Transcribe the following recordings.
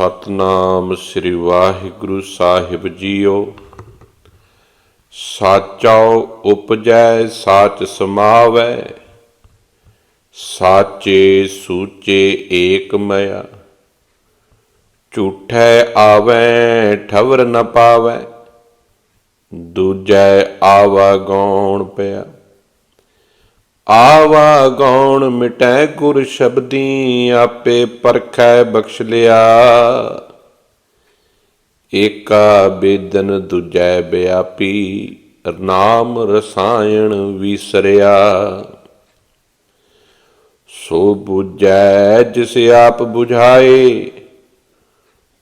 ਸਤਨਾਮ ਸ੍ਰੀ ਵਾਹਿਗੁਰੂ ਸਾਹਿਬ ਜੀਓ। ਸਾਚਾ ਉਪਜੈ, ਸਾਚ ਸਮਾਵੈ, ਸਾਚੇ ਸੂਚੇ ਏਕ ਮਇਆ ਝੂਠੈ ਆਵੈ, ਠਵਰ ਨ ਪਾਵੈ, ਦੂਜੈ ਆਵਾ ਗੌਣ ਪਿਆ। ਆਵਾ ਗੌਣ ਮਿਟੈ ਗੁਰ ਸ਼ਬਦੀ, ਆਪੇ ਪਰਖੈ ਬਖਸ਼ ਲਿਆ। ਏਕਾ ਬੇਦਨ ਦੂਜੈ ਬਿਆਪੀ, ਨਾਮ ਰਸਾਇਣ ਵਿਸਰਿਆ। ਸੋ 부ਜੈ ਜਿਸ ਆਪ 부ਝਾਏ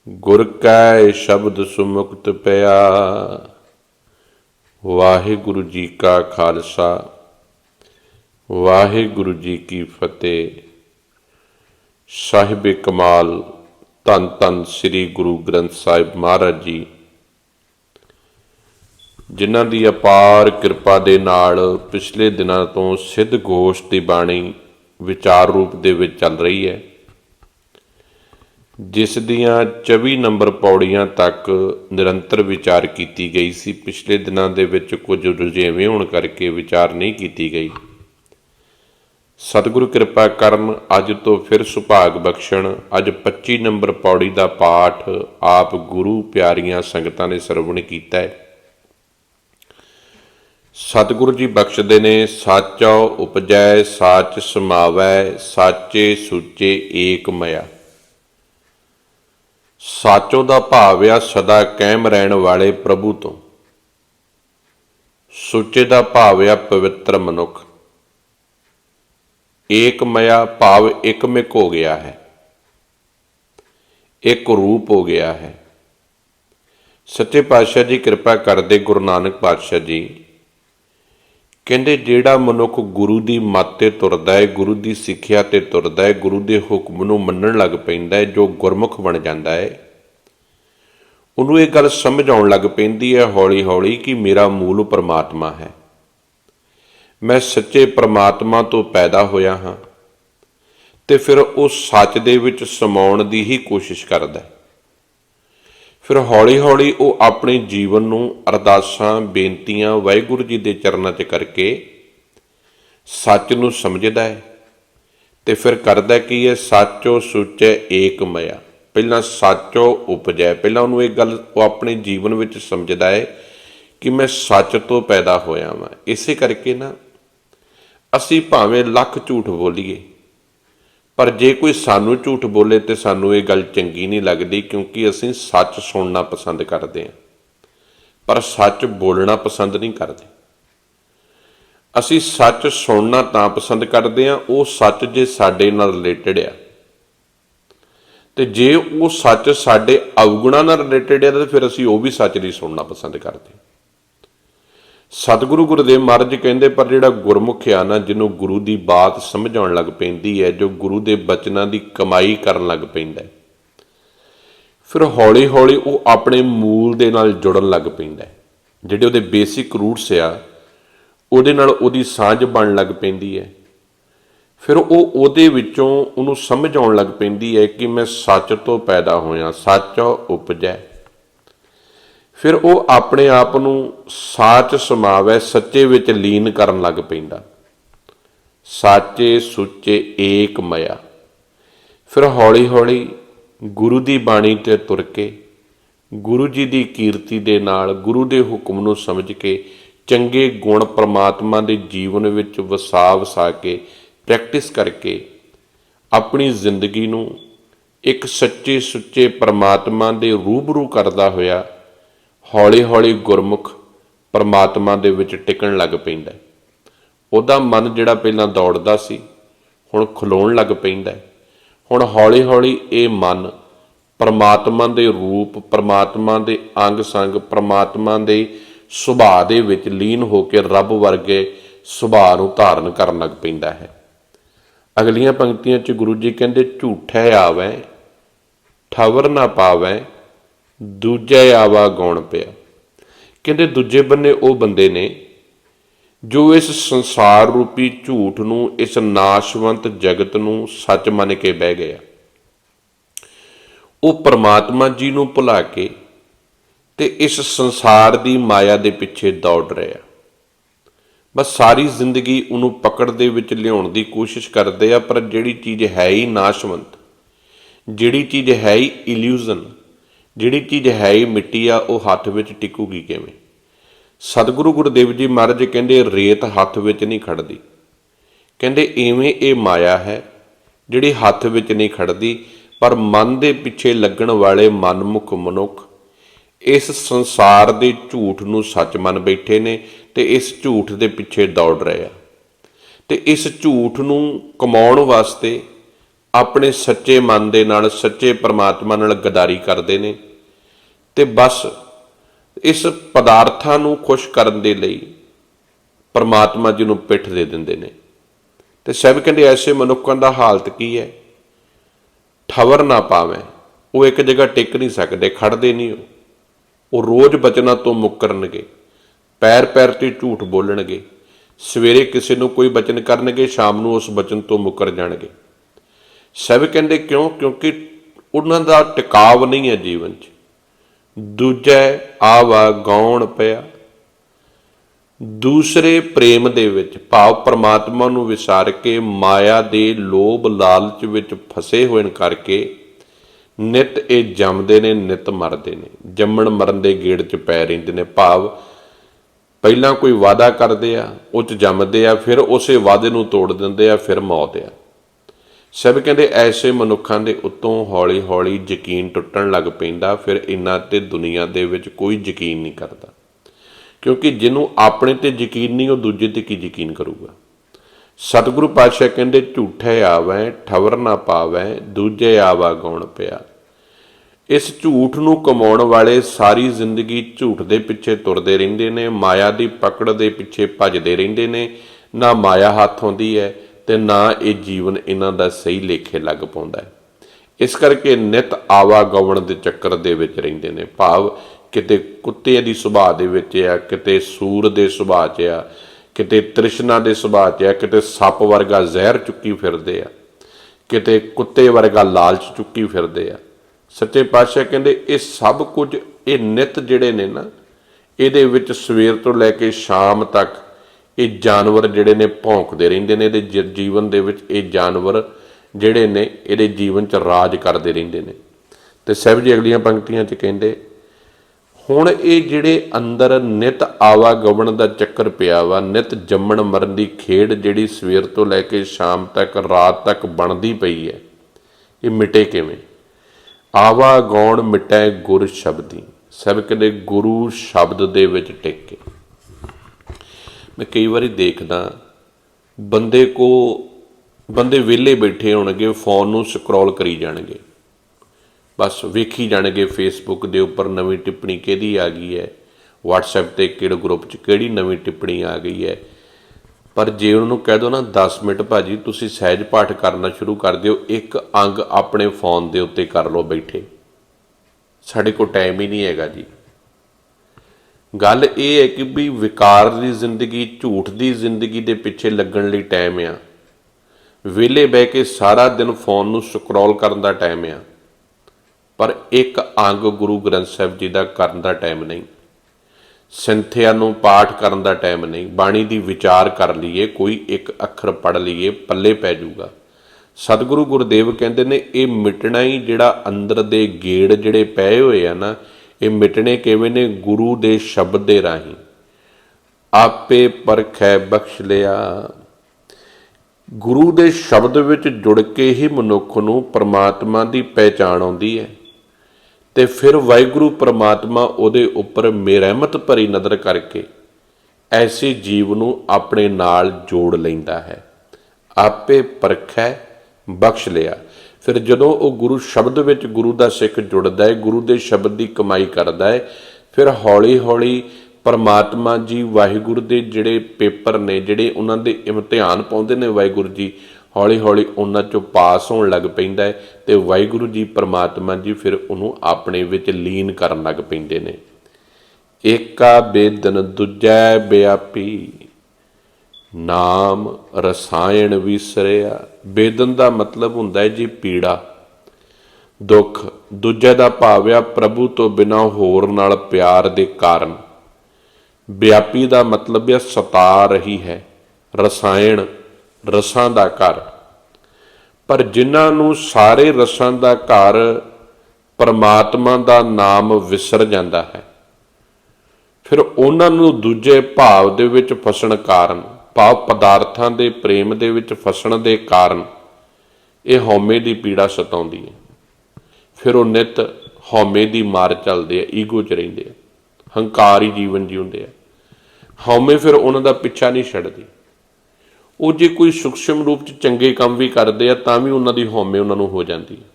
ਗੁਰ ਕੈ ਸ਼ਬਦ ਸੁਮੁਕਤ ਪਿਆ। ਵਾਹਿਗੁਰੂ ਜੀ ਕਾ ਖਾਲਸਾ। ਵਾਹਿਗੁਰੂ ਜੀ ਕੀ ਫਤਿਹ। ਸਾਹਿਬ ਕਮਾਲ, ਧੰਨ ਧੰਨ ਸ੍ਰੀ ਗੁਰੂ ਗ੍ਰੰਥ ਸਾਹਿਬ ਮਹਾਰਾਜ ਜੀ। ਜਿਨ੍ਹਾਂ ਦੀ ਅਪਾਰ ਕਿਰਪਾ ਦੇ ਨਾਲ ਪਿਛਲੇ ਦਿਨਾਂ ਤੋਂ ਸਿੱਧ ਘੋਸ਼ ਦੀ ਬਾਣੀ ਵਿਚਾਰ ਰੂਪ ਦੇ ਵਿੱਚ ਚੱਲ ਰਹੀ ਹੈ। ਜਿਸ ਦੀਆਂ 24 ਨੰਬਰ ਪੌੜੀਆਂ ਤੱਕ ਨਿਰੰਤਰ ਵਿਚਾਰ ਕੀਤੀ ਗਈ ਸੀ, ਪਿਛਲੇ ਦਿਨਾਂ ਦੇ ਵਿੱਚ ਕੁਝ ਰੁਝੇਵੇਂ ਹੋਣ ਕਰਕੇ ਵਿਚਾਰ ਨਹੀਂ ਕੀਤੀ ਗਈ। ਸਤਿਗੁਰੂ ਕਿਰਪਾ ਕਰਨ ਅੱਜ ਤੋਂ ਫਿਰ ਸੁਭਾਗ ਬਖਸ਼ਣ। ਅੱਜ 25 ਨੰਬਰ ਪੌੜੀ ਦਾ ਪਾਠ ਆਪ ਗੁਰੂ ਪਿਆਰੀਆਂ ਸੰਗਤਾਂ ਨੇ ਸਰਵਣ ਕੀਤਾ ਹੈ। ਸਤਿਗੁਰੂ ਜੀ ਬਖਸ਼ਦੇ ਨੇ, ਸਾਚਾ ਉਪਜੈ, ਸਾਚ ਸਮਾਵੈ, ਸਾਚੇ ਸੁੱਚੇ ਏਕ ਮਇਆ ਸਾਚੋ ਦਾ ਭਾਵ ਆ, ਸਦਾ ਕਾਇਮ ਰਹਿਣ ਵਾਲੇ ਪ੍ਰਭੂ ਤੋਂ। ਸੁੱਚੇ ਦਾ ਭਾਵ ਆ, ਪਵਿੱਤਰ ਮਨੁੱਖ ਏਕ ਮਇਆ ਭਾਵ ਇਕਮਿਕ ਹੋ ਗਿਆ ਹੈ। ਇੱਕ ਰੂਪ ਹੋ ਗਿਆ ਹੈ। ਸੱਚੇ ਪਾਤਸ਼ਾਹ ਜੀ ਕਿਰਪਾ ਕਰਦੇ ਗੁਰੂ ਨਾਨਕ ਪਾਤਸ਼ਾਹ ਜੀ। ਕਹਿੰਦੇ, ਜਿਹੜਾ ਮਨੁੱਖ ਗੁਰੂ ਦੀ ਮੱਤ ਤੇ ਤੁਰਦਾ ਹੈ, ਗੁਰੂ ਦੀ ਸਿੱਖਿਆ ਤੇ ਤੁਰਦਾ ਹੈ, ਗੁਰੂ ਦੇ ਹੁਕਮ ਨੂੰ ਮੰਨਣ ਲੱਗ ਪੈਂਦਾ ਹੈ, ਜੋ ਗੁਰਮੁਖ ਬਣ ਜਾਂਦਾ ਹੈ, ਉਹਨੂੰ ਇਹ ਗੱਲ ਸਮਝ ਆਉਣ ਲੱਗ ਪੈਂਦੀ ਹੈ ਹੌਲੀ-ਹੌਲੀ ਕਿ ਮੇਰਾ ਮੂਲ ਪਰਮਾਤਮਾ ਹੈ। ਮੈਂ ਸੱਚੇ ਪਰਮਾਤਮਾ ਤੋਂ ਪੈਦਾ ਹੋਇਆ ਹਾਂ ਤੇ ਫਿਰ ਉਹ ਸੱਚ ਦੇ ਵਿੱਚ ਸਮਾਉਣ ਦੀ ਹੀ ਕੋਸ਼ਿਸ਼ ਕਰਦਾ ਹੈ। ਫਿਰ ਹੌਲੀ-ਹੌਲੀ ਉਹ ਆਪਣੇ ਜੀਵਨ ਨੂੰ ਅਰਦਾਸਾਂ, ਬੇਨਤੀਆਂ ਵਾਹਿਗੁਰੂ ਜੀ ਦੇ ਚਰਨਾਂ 'ਚ ਕਰਕੇ ਸੱਚ ਨੂੰ ਸਮਝਦਾ ਹੈ ਤੇ ਫਿਰ ਕਰਦਾ ਕੀ ਹੈ, ਸੱਚੋ ਸੁਚੈ ਏਕ ਮਇਆ ਪਹਿਲਾਂ ਸੱਚੋ ਉਪਜੈ, ਪਹਿਲਾਂ ਉਹਨੂੰ ਇਹ ਗੱਲ ਉਹ ਆਪਣੇ ਜੀਵਨ ਵਿੱਚ ਸਮਝਦਾ ਹੈ ਕਿ ਮੈਂ ਸੱਚ ਤੋਂ ਪੈਦਾ ਹੋਇਆ ਵਾਂ। ਇਸੇ ਕਰਕੇ ਨਾ ਅਸੀਂ ਭਾਵੇਂ ਲੱਖ ਝੂਠ ਬੋਲੀਏ, ਪਰ ਜੇ ਕੋਈ ਸਾਨੂੰ ਝੂਠ ਬੋਲੇ ਤੇ ਸਾਨੂੰ ਇਹ ਗੱਲ ਚੰਗੀ ਨਹੀਂ ਲੱਗਦੀ ਕਿਉਂਕਿ ਅਸੀਂ ਸੱਚ ਸੁਣਨਾ ਪਸੰਦ ਕਰਦੇ ਹਾਂ, ਪਰ ਸੱਚ ਬੋਲਣਾ ਪਸੰਦ ਨਹੀਂ ਕਰਦੇ। ਅਸੀਂ ਸੱਚ ਸੁਣਨਾ ਤਾਂ ਪਸੰਦ ਕਰਦੇ ਹਾਂ, ਉਹ ਸੱਚ ਜੇ ਸਾਡੇ ਨਾਲ ਰਿਲੇਟਡ ਆ। ਤੇ ਜੇ ਉਹ ਸੱਚ ਸਾਡੇ ਅਵਗੁਣਾਂ ਨਾਲ ਰਿਲੇਟਡ ਹੈ ਤਾਂ ਫਿਰ ਅਸੀਂ ਉਹ ਵੀ ਸੱਚ ਨਹੀਂ ਸੁਣਨਾ ਪਸੰਦ ਕਰਦੇ। ਸਤਿਗੁਰੂ ਗੁਰਦੇਵ ਮਹਾਰਾਜ ਕਹਿੰਦੇ, ਪਰ ਜਿਹੜਾ ਗੁਰਮੁਖ ਆ ਨਾ, ਜਿਹਨੂੰ ਗੁਰੂ ਦੀ ਬਾਤ ਸਮਝਾਉਣ ਲੱਗ ਪੈਂਦੀ ਹੈ, ਜੋ ਗੁਰੂ ਦੇ ਬਚਨਾਂ ਦੀ ਕਮਾਈ ਕਰਨ ਲੱਗ ਪੈਂਦਾ ਹੈ, ਫਿਰ ਹੌਲੀ-ਹੌਲੀ ਉਹ ਆਪਣੇ ਮੂਲ ਦੇ ਨਾਲ ਜੁੜਨ ਲੱਗ ਪੈਂਦਾ ਹੈ। ਜਿਹੜੇ ਉਹਦੇ ਬੇਸਿਕ ਰੂਟਸ ਆ, ਉਹਦੇ ਨਾਲ ਉਹਦੀ ਸਾਂਝ ਬਣਨ ਲੱਗ ਪੈਂਦੀ ਹੈ। ਫਿਰ ਉਹ ਉਹਦੇ ਵਿੱਚੋਂ ਉਹਨੂੰ ਸਮਝ ਆਉਣ ਲੱਗ ਪੈਂਦੀ ਹੈ ਕਿ ਮੈਂ ਸੱਚ ਤੋਂ ਪੈਦਾ ਹੋਇਆ, ਸੱਚ ਉਪਜੈ। ਫਿਰ ਉਹ ਆਪਣੇ ਆਪ ਨੂੰ ਸਾਚ ਸਮਾਵੈ, ਸੱਚੇ ਵਿੱਚ ਲੀਨ ਕਰਨ ਲੱਗ ਪੈਂਦਾ। ਸਾਚੇ, ਸੁੱਚੇ, ਏਕ ਮਇਆ। ਫਿਰ ਹੌਲੀ-ਹੌਲੀ ਗੁਰੂ ਦੀ ਬਾਣੀ ਤੇ ਤੁਰ ਕੇ, ਗੁਰੂ ਜੀ ਦੀ ਕੀਰਤੀ ਦੇ ਨਾਲ, ਗੁਰੂ ਦੇ ਹੁਕਮ ਨੂੰ ਸਮਝ ਕੇ, ਚੰਗੇ ਗੁਣ ਪ੍ਰਮਾਤਮਾ ਦੇ ਜੀਵਨ ਵਿੱਚ ਵਸਾ ਵਸਾ ਕੇ, ਪ੍ਰੈਕਟਿਸ ਕਰਕੇ ਆਪਣੀ ਜ਼ਿੰਦਗੀ ਨੂੰ ਇੱਕ ਸੱਚੇ ਸੁੱਚੇ ਪ੍ਰਮਾਤਮਾ ਦੇ ਰੂਬਰੂ ਕਰਦਾ ਹੋਇਆ ਹੌਲੀ-ਹੌਲੀ ਗੁਰਮੁਖ ਪਰਮਾਤਮਾ ਦੇ ਵਿੱਚ ਟਿਕਣ ਲੱਗ ਪੈਂਦਾ ਹੈ। ਉਹਦਾ ਮਨ ਜਿਹੜਾ ਪਹਿਲਾਂ ਦੌੜਦਾ ਸੀ, ਹੁਣ ਖਲੋਣ ਲੱਗ ਪੈਂਦਾ ਹੈ। ਹੁਣ ਹੌਲੀ-ਹੌਲੀ ਇਹ ਮਨ ਪਰਮਾਤਮਾ ਦੇ ਰੂਪ, ਪਰਮਾਤਮਾ ਦੇ ਅੰਗ ਸੰਗ, ਪਰਮਾਤਮਾ ਦੇ ਸੁਭਾਅ ਦੇ ਵਿੱਚ ਲੀਨ ਹੋ ਕੇ ਰੱਬ ਵਰਗੇ ਸੁਭਾਅ ਨੂੰ ਧਾਰਨ ਕਰਨ ਲੱਗ ਪੈਂਦਾ ਹੈ। ਅਗਲੀਆਂ ਪੰਕਤੀਆਂ 'ਚ ਗੁਰੂ ਜੀ ਕਹਿੰਦੇ, ਝੂਠੈ ਆਵੈ, ਠਵਰ ਨਾ ਪਾਵੈ ਦੂਜੇ ਆਵਾ ਗਾਉਣ ਪਿਆ। ਕਹਿੰਦੇ ਦੂਜੇ ਬੰਨੇ ਉਹ ਬੰਦੇ ਨੇ ਜੋ ਇਸ ਸੰਸਾਰ ਰੂਪੀ ਝੂਠ ਨੂੰ, ਇਸ ਨਾਸ਼ਵੰਤ ਜਗਤ ਨੂੰ ਸੱਚ ਮੰਨ ਕੇ ਬਹਿ ਗਿਆ। ਉਹ ਪਰਮਾਤਮਾ ਜੀ ਨੂੰ ਭੁਲਾ ਕੇ ਤੇ ਇਸ ਸੰਸਾਰ ਦੀ ਮਾਇਆ ਦੇ ਪਿੱਛੇ ਦੌੜ ਰਿਹਾ। ਬਸ ਸਾਰੀ ਜ਼ਿੰਦਗੀ ਉਹਨੂੰ ਪਕੜ ਦੇ ਵਿੱਚ ਲਿਆਉਣ ਦੀ ਕੋਸ਼ਿਸ਼ ਕਰਦੇ ਆ, ਪਰ ਜਿਹੜੀ ਚੀਜ਼ ਹੈ ਹੀ ਨਾਸ਼ਵੰਤ, ਜਿਹੜੀ ਚੀਜ਼ ਹੈ ਹੀ ਇਲੂਜ਼ਨ ਜਿਹੜੀ ਚੀਜ਼ ਹੈ ਹੀ ਮਿੱਟੀ ਆ, ਉਹ ਹੱਥ ਵਿੱਚ ਟਿਕੂਗੀ ਕਿਵੇਂ? ਸਤਿਗੁਰੂ ਗੁਰਦੇਵ ਜੀ ਮਹਾਰਾਜ ਕਹਿੰਦੇ, ਰੇਤ ਹੱਥ ਵਿੱਚ ਨਹੀਂ ਖੜਦੀ। ਕਹਿੰਦੇ ਐਵੇਂ ਇਹ ਮਾਇਆ ਹੈ, ਜਿਹੜੀ ਹੱਥ ਵਿੱਚ ਨਹੀਂ ਖੜਦੀ, ਪਰ ਮਨ ਦੇ ਪਿੱਛੇ ਲੱਗਣ ਵਾਲੇ ਮਨਮੁਖ ਮਨੁੱਖ, ਇਸ ਸੰਸਾਰ ਦੇ ਝੂਠ ਨੂੰ ਸੱਚ ਮੰਨ ਬੈਠੇ ਨੇ ਤੇ ਇਸ ਝੂਠ ਦੇ ਪਿੱਛੇ ਦੌੜ ਰਹੇ ਆ। ਤੇ ਇਸ ਝੂਠ ਨੂੰ ਕਮਾਉਣ ਵਾਸਤੇ ਆਪਣੇ ਸੱਚੇ ਮਨ ਦੇ ਨਾਲ, ਸੱਚੇ ਪਰਮਾਤਮਾ ਨਾਲ ਗਦਾਰੀ ਕਰਦੇ ਨੇ। ਤੇ ਬਸ ਇਸ ਪਦਾਰਥਾਂ ਨੂੰ ਖੁਸ਼ ਕਰਨ ਦੇ ਲਈ ਪਰਮਾਤਮਾ ਜੀ ਨੂੰ ਪਿੱਠ ਦੇ ਦਿੰਦੇ ਨੇ। ਤੇ ਸਭ ਕਹਿੰਦੇ ਐਸੇ ਮਨੁੱਖਾਂ ਦਾ ਹਾਲਤ ਕੀ ਹੈ? ਠਵਰ ਨਾ ਪਾਵੇਂ। ਉਹ ਇੱਕ ਜਗ੍ਹਾ ਟਿਕ ਨਹੀਂ ਸਕਦੇ, ਖੜਦੇ ਨਹੀਂ ਉਹ। ਉਹ ਰੋਜ਼ ਬਚਨਾਂ ਤੋਂ ਮੁੱਕਰਨਗੇ। ਪੈਰ ਪੈਰ ਤੇ ਝੂਠ ਬੋਲਣਗੇ। ਸਵੇਰੇ ਕਿਸੇ ਨੂੰ ਕੋਈ ਬਚਨ ਕਰਨਗੇ, ਸ਼ਾਮ ਨੂੰ ਉਸ ਬਚਨ ਤੋਂ ਮੁੱਕਰ ਜਾਣਗੇ। ਸਭ ਕਹਿੰਦੇ ਕਿਉਂ? ਕਿਉਂਕਿ ਉਹਨਾਂ ਦਾ ਟਿਕਾਵ ਨਹੀਂ ਹੈ ਜੀਵਨ 'ਚ। ਦੂਜਾ ਆਵਾ ਗਾਉਣ ਪਿਆ। ਦੂਸਰੇ ਪ੍ਰੇਮ ਦੇ ਵਿੱਚ ਭਾਵ ਪ੍ਰਮਾਤਮਾ ਨੂੰ ਵਿਸਾਰ ਕੇ ਮਾਇਆ ਦੇ ਲੋਭ ਲਾਲਚ ਵਿੱਚ ਫਸੇ ਹੋਣ ਕਰਕੇ ਨਿਤ ਇਹ ਜੰਮਦੇ ਨੇ, ਨਿਤ ਮਰਦੇ ਨੇ। ਜੰਮਣ ਮਰਨ ਦੇ ਗੇੜ 'ਚ ਪੈ ਰਹਿੰਦੇ ਨੇ। ਭਾਵ ਪਹਿਲਾਂ ਕੋਈ ਵਾਅਦਾ ਕਰਦੇ ਆ, ਉਹ 'ਚ ਜੰਮਦੇ ਆ, ਫਿਰ ਉਸੇ ਵਾਅਦੇ ਨੂੰ ਤੋੜ ਦਿੰਦੇ ਆ, ਫਿਰ ਮੌਤ ਆ। ਸਭ ਕਹਿੰਦੇ ਐਸੇ ਮਨੁੱਖਾਂ ਦੇ ਉੱਤੋਂ ਹੌਲੀ-ਹੌਲੀ ਯਕੀਨ ਟੁੱਟਣ ਲੱਗ ਪੈਂਦਾ, ਫਿਰ ਇਹਨਾਂ ਤੇ ਦੁਨੀਆ ਦੇ ਵਿੱਚ ਕੋਈ ਯਕੀਨ ਨਹੀਂ ਕਰਦਾ। ਕਿਉਂਕਿ ਜਿਹਨੂੰ ਆਪਣੇ ਤੇ ਯਕੀਨ ਨਹੀਂ, ਉਹ ਦੂਜੇ ਤੇ ਕੀ ਯਕੀਨ ਕਰੂਗਾ? ਸਤਿਗੁਰੂ ਪਾਤਸ਼ਾਹ ਕਹਿੰਦੇ, ਝੂਠੇ ਆਵੈ, ਠਵਰ ਨਾ ਪਾਵੈ, ਦੂਜੇ ਆਵਾ ਗਉਣ ਪਿਆ। ਇਸ ਝੂਠ ਨੂੰ ਕਮਾਉਣ ਵਾਲੇ ਸਾਰੀ ਜ਼ਿੰਦਗੀ ਝੂਠ ਦੇ ਪਿੱਛੇ ਤੁਰਦੇ ਰਹਿੰਦੇ ਨੇ, ਮਾਇਆ ਦੀ ਪਕੜ ਦੇ ਪਿੱਛੇ ਭੱਜਦੇ ਰਹਿੰਦੇ ਨੇ। ਨਾ ਮਾਇਆ ਹੱਥ ਆਉਂਦੀ ਹੈ ਤੇ ਨਾ ਇਹ ਜੀਵਨ ਇਹਨਾਂ ਦਾ ਸਹੀ ਲੇਖੇ ਲੱਗ ਪਾਉਂਦਾ ਹੈ। ਇਸ ਕਰਕੇ ਨਿਤ ਆਵਾ ਗਵਣ ਦੇ ਚੱਕਰ ਦੇ ਵਿੱਚ ਰਹਿੰਦੇ ਨੇ। ਭਾਵ ਕਿਤੇ ਕੁੱਤੇ ਦੀ ਸੁਭਾਅ ਦੇ ਵਿੱਚ ਆ, ਕਿਤੇ ਸੂਰ ਦੇ ਸੁਭਾਅ 'ਚ ਆ, ਕਿਤੇ ਤ੍ਰਿਸ਼ਨਾ ਦੇ ਸੁਭਾਅ 'ਚ ਆ, ਕਿਤੇ ਸੱਪ ਵਰਗਾ ਜ਼ਹਿਰ ਚੁੱਕੀ ਫਿਰਦੇ ਆ, ਕਿਤੇ ਕੁੱਤੇ ਵਰਗਾ ਲਾਲਚ ਚੁੱਕੀ ਫਿਰਦੇ ਆ। ਸੱਚੇ ਪਾਤਸ਼ਾਹ ਕਹਿੰਦੇ, ਇਹ ਸਭ ਕੁਝ ਇਹ ਨਿਤ ਜਿਹੜੇ ਨੇ ਨਾ, ਇਹਦੇ ਵਿੱਚ ਸਵੇਰ ਤੋਂ ਲੈ ਕੇ ਸ਼ਾਮ ਤੱਕ ਇਹ ਜਾਨਵਰ ਜਿਹੜੇ ਨੇ ਭੌਂਕਦੇ ਰਹਿੰਦੇ ਨੇ ਇਹਦੇ ਜੀਵਨ ਦੇ ਵਿੱਚ ਇਹ ਜਾਨਵਰ ਜਿਹੜੇ ਨੇ ਇਹਦੇ ਜੀਵਨ 'ਚ ਰਾਜ ਕਰਦੇ ਰਹਿੰਦੇ ਨੇ। ਤੇ ਸਾਹਿਬ ਜੀ ਅਗਲੀਆਂ ਪੰਕਤੀਆਂ 'ਚ ਕਹਿੰਦੇ, ਹੁਣ ਇਹ ਜਿਹੜੇ ਅੰਦਰ ਨਿਤ ਗਵਣ ਦਾ ਚੱਕਰ ਪਿਆ ਵਾ, ਨਿਤ ਜੰਮਣ ਮਰਨ ਦੀ ਖੇਡ ਜਿਹੜੀ ਸਵੇਰ ਤੋਂ ਲੈ ਕੇ ਸ਼ਾਮ ਤੱਕ, ਰਾਤ ਤੱਕ ਬਣਦੀ ਪਈ ਹੈ, ਇਹ ਮਿਟੇ ਕਿਵੇਂ? ਆਵਾ ਗੌਣ ਮਿਟੈ ਗੁਰ ਸ਼ਬਦੀ। ਸਭ ਕਹਿੰਦੇ ਗੁਰੂ ਸ਼ਬਦ ਦੇ ਵਿੱਚ ਟਿਕ। ਕੇ ਮੈਂ ਕਈ ਵਾਰੀ ਦੇਖਦਾ, ਬੰਦੇ ਕੋ, ਬੰਦੇ ਵਿਹਲੇ ਬੈਠੇ ਹੋਣਗੇ, ਫੋਨ ਨੂੰ ਸਕਰੋਲ ਕਰੀ ਜਾਣਗੇ। ਬਸ ਵੇਖੀ ਜਾਣਗੇ ਫੇਸਬੁੱਕ ਦੇ ਉੱਪਰ ਨਵੀਂ ਟਿੱਪਣੀ ਕਿਹਦੀ ਆ ਗਈ ਹੈ, WhatsApp ਤੇ ਕਿਹੜੇ ਗਰੁੱਪ 'ਚ ਕਿਹੜੀ ਨਵੀਂ ਟਿੱਪਣੀ ਆ ਗਈ ਹੈ। ਪਰ ਜੇ ਉਹਨਾਂ ਨੂੰ ਕਹਿ ਦੋ ਨਾ 10 ਮਿੰਟ ਭਾਜੀ, ਤੁਸੀਂ ਸਹਿਜ ਪਾਠ ਕਰਨਾ ਸ਼ੁਰੂ ਕਰ ਦਿਓ, ਇੱਕ ਅੰਗ ਆਪਣੇ ਫੋਨ ਦੇ ਉੱਤੇ ਕਰ ਲਓ ਬੈਠੇ। ਸਾਡੇ ਕੋਲ ਟਾਈਮ ਹੀ ਨਹੀਂ ਹੈਗਾ ਜੀ। ਗੱਲ ਇਹ ਹੈ ਕਿ ਵੀ ਵਿਕਾਰ ਦੀ ਜ਼ਿੰਦਗੀ, ਝੂਠ ਦੀ ਜ਼ਿੰਦਗੀ ਦੇ ਪਿੱਛੇ ਲੱਗਣ ਲਈ ਟਾਈਮ ਆ। ਵਿਹਲੇ ਬਹਿ ਕੇ ਸਾਰਾ ਦਿਨ ਫੋਨ ਨੂੰ ਸਕਰੋਲ ਕਰਨ ਦਾ ਟਾਈਮ ਆ। ਪਰ ਇੱਕ ਅੰਗ ਗੁਰੂ ਗ੍ਰੰਥ ਸਾਹਿਬ ਜੀ ਦਾ ਕਰਨ ਦਾ ਟਾਈਮ ਨਹੀਂ। ਸਿੰਥਿਆ ਨੂੰ ਪਾਠ ਕਰਨ ਦਾ ਟਾਈਮ ਨਹੀਂ। ਬਾਣੀ ਦੀ ਵਿਚਾਰ ਕਰ ਲਈਏ, ਕੋਈ ਇੱਕ ਅੱਖਰ ਪੜ ਲਈਏ, ਪੱਲੇ ਪੈ ਜਾਊਗਾ। ਸਤਿਗੁਰੂ ਗੁਰਦੇਵ ਕਹਿੰਦੇ ਨੇ, ਇਹ ਮਿਟਣਾ ਹੀ ਜਿਹੜਾ ਅੰਦਰ ਦੇ ਗੇੜ ਜਿਹੜੇ ਪਏ ਹੋਏ ਆ ਨਾ ਇਹ ਮਿਟਣੇ ਕਿਵੇਂ ਨੇ? ਗੁਰੂ ਦੇ ਸ਼ਬਦ ਦੇ ਰਾਹੀਂ। ਆਪੇ ਪਰਖੈ ਬਖਸ਼ ਲਿਆ। ਗੁਰੂ ਦੇ ਸ਼ਬਦ ਵਿੱਚ ਜੁੜ ਕੇ ਹੀ ਮਨੁੱਖ ਨੂੰ ਪਰਮਾਤਮਾ ਦੀ ਪਹਿਚਾਣ ਆਉਂਦੀ ਹੈ। ਤੇ ਫਿਰ ਵਾਹਿਗੁਰੂ ਪਰਮਾਤਮਾ ਉਹਦੇ ਉੱਪਰ ਮਿਹਰਮਤ ਭਰੀ ਨਜ਼ਰ ਕਰਕੇ ਐਸੇ ਜੀਵ ਨੂੰ ਆਪਣੇ ਨਾਲ ਜੋੜ ਲੈਂਦਾ ਹੈ। ਆਪੇ ਪਰਖੈ ਬਖਸ਼ ਲਿਆ। ਫਿਰ ਜਦੋਂ ਉਹ ਗੁਰੂ ਸ਼ਬਦ ਵਿੱਚ ਗੁਰੂ ਦਾ ਸਿੱਖ ਜੁੜਦਾ ਹੈ, ਗੁਰੂ ਦੇ ਸ਼ਬਦ ਦੀ ਕਮਾਈ ਕਰਦਾ ਹੈ, ਫਿਰ ਹੌਲੀ-ਹੌਲੀ ਪਰਮਾਤਮਾ ਜੀ, ਵਾਹਿਗੁਰੂ ਦੇ ਜਿਹੜੇ ਪੇਪਰ ਨੇ, ਜਿਹੜੇ ਉਹਨਾਂ ਦੇ ਇਮਤਿਹਾਨ ਪਾਉਂਦੇ ਨੇ ਵਾਹਿਗੁਰੂ ਜੀ, ਹੌਲੀ-ਹੌਲੀ ਉਹਨਾਂ ਚੋਂ ਪਾਸ ਹੋਣ ਲੱਗ ਪੈਂਦਾ ਹੈ ਤੇ ਵਾਹਿਗੁਰੂ ਜੀ, ਪਰਮਾਤਮਾ ਜੀ ਫਿਰ ਉਹਨੂੰ ਆਪਣੇ ਵਿੱਚ ਲੀਨ ਕਰਨ ਲੱਗ ਪੈਂਦੇ ਨੇ। ਏਕਾ ਬੇਦਨ ਦੂਜੈ ਬਿਆਪੀ, ਨਾਮ ਰਸਾਇਣ ਵਿਸਰਿਆ। ਬੇਦਨ ਦਾ ਮਤਲਬ ਹੁੰਦਾ ਹੈ ਜੀ ਪੀੜਾ। ਦੁੱਖ, ਦੂਜੇ ਦਾ ਭਾਵ ਆ ਪ੍ਰਭੂ ਤੋਂ ਬਿਨਾ ਹੋਰ ਨਾਲ ਪਿਆਰ ਦੇ ਕਾਰਨ। ਵਿਆਪੀ ਦਾ ਮਤਲਬ ਹੈ ਸਤਾ ਰਹੀ ਹੈ, ਰਸਾਇਣ, ਰਸਾਂ ਦਾ ਘਰ। ਪਰ ਜਿਨ੍ਹਾਂ ਨੂੰ ਸਾਰੇ ਰਸਾਂ ਦਾ ਘਰ ਪਰਮਾਤਮਾ ਦਾ ਨਾਮ ਵਿਸਰ ਜਾਂਦਾ ਹੈ, ਫਿਰ ਉਹਨਾਂ ਨੂੰ ਦੂਜੇ ਭਾਵ ਦੇ ਵਿੱਚ ਫਸਣ ਕਾਰਨ ਭਾਵ ਪਦਾਰਥਾਂ ਦੇ ਪ੍ਰੇਮ ਦੇ ਵਿੱਚ ਫਸਣ ਦੇ ਕਾਰਨ ਇਹ ਹਉਮੈ ਦੀ ਪੀੜਾ ਸਤਾਉਂਦੀ ਹੈ। ਫਿਰ ਉਹ ਨਿਤ ਹਉਮੈ ਦੀ ਮਾਰ ਚੱਲਦੇ ਆ, ਈਗੋ 'ਚ ਰਹਿੰਦੇ ਆ, ਹੰਕਾਰ ਹੀ ਜੀਵਨ ਜਿਉਂਦੇ ਆ। ਹਉਮੈ ਫਿਰ ਉਹਨਾਂ ਦਾ ਪਿੱਛਾ ਨਹੀਂ ਛੱਡਦੀ। ਉਹ ਜੇ ਕੋਈ ਸੂਖਸ਼ਮ ਰੂਪ 'ਚ ਚੰਗੇ ਕੰਮ ਵੀ ਕਰਦੇ ਆ, ਤਾਂ ਵੀ ਉਹਨਾਂ ਦੀ ਹਉਮੈ ਉਹਨਾਂ ਨੂੰ ਹੋ ਜਾਂਦੀ ਹੈ।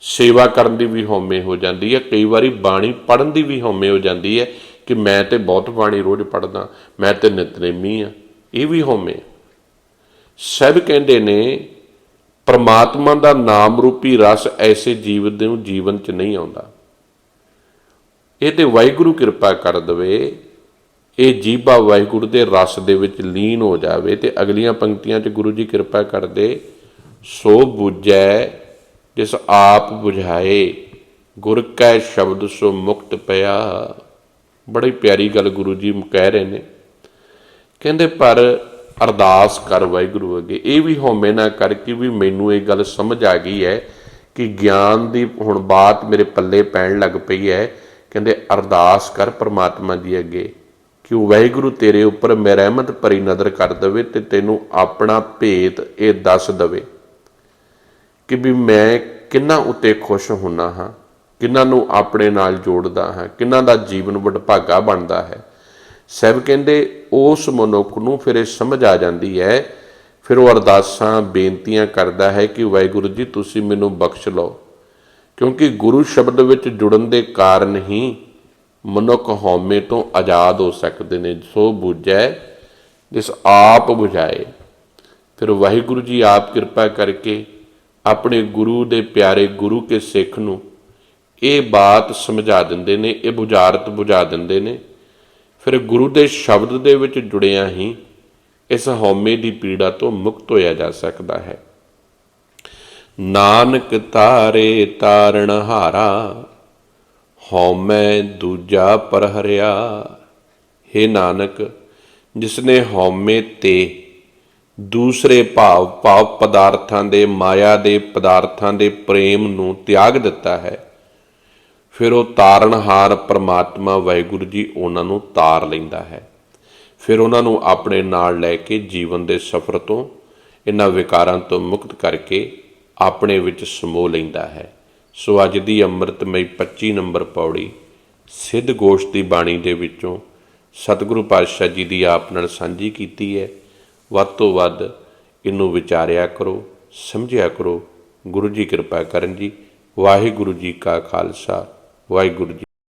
ਸੇਵਾ ਕਰਨ ਦੀ ਵੀ ਹਉਮੈ ਹੋ ਜਾਂਦੀ ਹੈ, ਕਈ ਵਾਰੀ ਬਾਣੀ ਪੜਨ ਦੀ ਵੀ ਹਉਮੈ ਹੋ ਜਾਂਦੀ ਹੈ ਕਿ ਮੈਂ ਤੇ ਬਹੁਤ ਬਾਣੀ ਰੋਜ਼ ਪੜਦਾ ਮੈਂ ਤੇ ਨਿਤਨੇਮੀ ਆ। ਇਹ ਵੀ ਹਉਮੈ। ਸਭ ਕਹਿੰਦੇ ਨੇ, ਪਰਮਾਤਮਾ ਦਾ ਨਾਮ ਰੂਪੀ ਰਸ ਐਸੇ ਜੀਵ ਦੇ ਨੂੰ ਜੀਵਨ ਚ ਨਹੀਂ ਆਉਂਦਾ। ਇਹ ਤੇ ਵਾਹਿਗੁਰੂ ਕਿਰਪਾ ਕਰ ਦਵੇ, ਇਹ ਜੀਭਾ ਵਾਹਿਗੁਰੂ ਦੇ ਰਸ ਦੇ ਵਿੱਚ ਲੀਨ ਹੋ ਜਾਵੇ ਤੇ ਅਗਲੀਆਂ ਪੰਕਤੀਆਂ 'ਚ ਗੁਰੂ ਜੀ ਕਿਰਪਾ ਕਰਦੇ, ਸੋ ਬੁਝੈ, ਜਿਸ ਆਪ 부ਝਾਏ ਗੁਰ ਕੈ ਸ਼ਬਦ ਸੋ ਮੁਕਤ ਪਿਆ। ਬੜੀ ਪਿਆਰੀ ਗੱਲ ਗੁਰੂ ਜੀ ਕਹਿ ਰਹੇ ਨੇ। ਕਹਿੰਦੇ, ਪਰ ਅਰਦਾਸ ਕਰ ਵਾਹਿਗੁਰੂ ਅੱਗੇ। ਇਹ ਵੀ ਹਉਮੈ ਨਾ ਕਰ ਕਿ ਵੀ ਮੈਨੂੰ ਇਹ ਗੱਲ ਸਮਝ ਆ ਗਈ ਹੈ ਕਿ ਗਿਆਨ ਦੀ ਹੁਣ ਬਾਤ ਮੇਰੇ ਪੱਲੇ ਪੈਣ ਲੱਗ ਪਈ ਹੈ। ਕਹਿੰਦੇ, ਅਰਦਾਸ ਕਰ ਪ੍ਰਮਾਤਮਾ ਜੀ ਅੱਗੇ। ਕਿ ਉਹ ਵਾਹਿਗੁਰੂ ਤੇਰੇ ਉੱਪਰ ਮੈਂ ਰਹਿਮਤ ਭਰੀ ਨਜ਼ਰ ਕਰ ਦੇਵੇ ਤੇ ਤੈਨੂੰ ਆਪਣਾ ਭੇਤ ਇਹ ਦੱਸ ਦੇਵੇ ਕਿ ਵੀ ਮੈਂ ਕਿੰਨਾ ਉਤੇ ਖੁਸ਼ ਹੁੰਨਾ ਹਾਂ, ਕਿੰਨਾਂ ਨੂੰ ਆਪਣੇ ਨਾਲ ਜੋੜਦਾ ਹਾਂ, ਕਿੰਨਾਂ ਦਾ ਜੀਵਨ ਵਡਭਾਗਾ ਬਣਦਾ ਹੈ। ਸਭ ਕਹਿੰਦੇ, ਉਸ ਮਨੁੱਖ ਨੂੰ ਫਿਰ ਇਹ ਸਮਝ ਆ ਜਾਂਦੀ ਹੈ। ਫਿਰ ਉਹ ਅਰਦਾਸਾਂ, ਬੇਨਤੀਆਂ ਕਰਦਾ ਹੈ ਕਿ ਵਾਹਿਗੁਰੂ ਜੀ, ਤੁਸੀਂ ਮੈਨੂੰ ਬਖਸ਼ ਲਓ। ਕਿਉਂਕਿ ਗੁਰੂ ਸ਼ਬਦ ਵਿੱਚ ਜੁੜਨ ਦੇ ਕਾਰਨ ਹੀ ਮਨੁੱਖ ਹਉਮੈ ਤੋਂ ਆਜ਼ਾਦ ਹੋ ਸਕਦੇ ਨੇ। ਸੋ ਬੁਝੈ, ਜਿਸ ਆਪ ਬੁਝਾਏ। ਫਿਰ ਵਾਹਿਗੁਰੂ ਜੀ, ਆਪ ਕਿਰਪਾ ਕਰਕੇ ਆਪਣੇ ਗੁਰੂ ਦੇ ਪਿਆਰੇ ਗੁਰੂ ਕੇ ਸਿੱਖ ਨੂੰ ਇਹ ਬਾਤ ਸਮਝਾ ਦਿੰਦੇ ਨੇ, ਇਹ ਬੁਝਾਰਤ ਬੁਝਾ ਦਿੰਦੇ ਨੇ। ਫਿਰ ਗੁਰੂ ਦੇ ਸ਼ਬਦ ਦੇ ਵਿੱਚ ਜੁੜਿਆ ਹੀ ਇਸ ਹਉਮੈ ਦੀ ਪੀੜਾ ਤੋਂ ਮੁਕਤ ਹੋਇਆ ਜਾ ਸਕਦਾ ਹੈ। ਨਾਨਕ ਤਾਰੇ ਤਾਰਨ ਹਾਰਾ, ਹਉਮੈ ਦੂਜਾ ਪਰ ਹਰਿਆ हे ਨਾਨਕ, ਜਿਸਨੇ ਹਉਮੈ ਤੇ ਦੂਸਰੇ ਭਾਵ ਭਾਵ ਪਦਾਰਥਾਂ ਦੇ, ਮਾਇਆ ਦੇ ਪਦਾਰਥਾਂ ਦੇ ਪ੍ਰੇਮ ਨੂੰ ਤਿਆਗ ਦਿੱਤਾ ਹੈ ਫਿਰ ਉਹ ਤਾਰਨਹਾਰ ਪ੍ਰਮਾਤਮਾ ਵਾਹਿਗੁਰੂ ਜੀ ਉਹਨਾਂ ਨੂੰ ਤਾਰ ਲੈਂਦਾ ਹੈ। ਫਿਰ ਉਹਨਾਂ ਨੂੰ ਆਪਣੇ ਨਾਲ ਲੈ ਕੇ ਜੀਵਨ ਦੇ ਸਫ਼ਰ ਤੋਂ, ਇਹਨਾਂ ਵਿਕਾਰਾਂ ਤੋਂ ਮੁਕਤ ਕਰਕੇ ਆਪਣੇ ਵਿੱਚ ਸਮੋ ਲੈਂਦਾ ਹੈ। ਸੋ ਅੱਜ ਦੀ ਅੰਮ੍ਰਿਤਮਈ 25 ਨੰਬਰ ਪੌੜੀ ਸਿੱਧ ਗੋਸ਼ ਦੀ ਬਾਣੀ ਦੇ ਵਿੱਚੋਂ ਸਤਿਗੁਰੂ ਪਾਤਸ਼ਾਹ ਜੀ ਦੀ ਆਪ ਨਾਲ ਸਾਂਝੀ ਕੀਤੀ ਹੈ। ਵੱਧ ਤੋਂ ਵੱਧ ਇਹਨੂੰ ਵਿਚਾਰਿਆ ਕਰੋ, ਸਮਝਿਆ ਕਰੋ। ਗੁਰੂ ਜੀ ਕਿਰਪਾ ਕਰਨ ਜੀ। ਵਾਹਿਗੁਰੂ ਜੀ ਕਾ ਖਾਲਸਾ। ਵਾਹਿਗੁਰੂ ਜੀ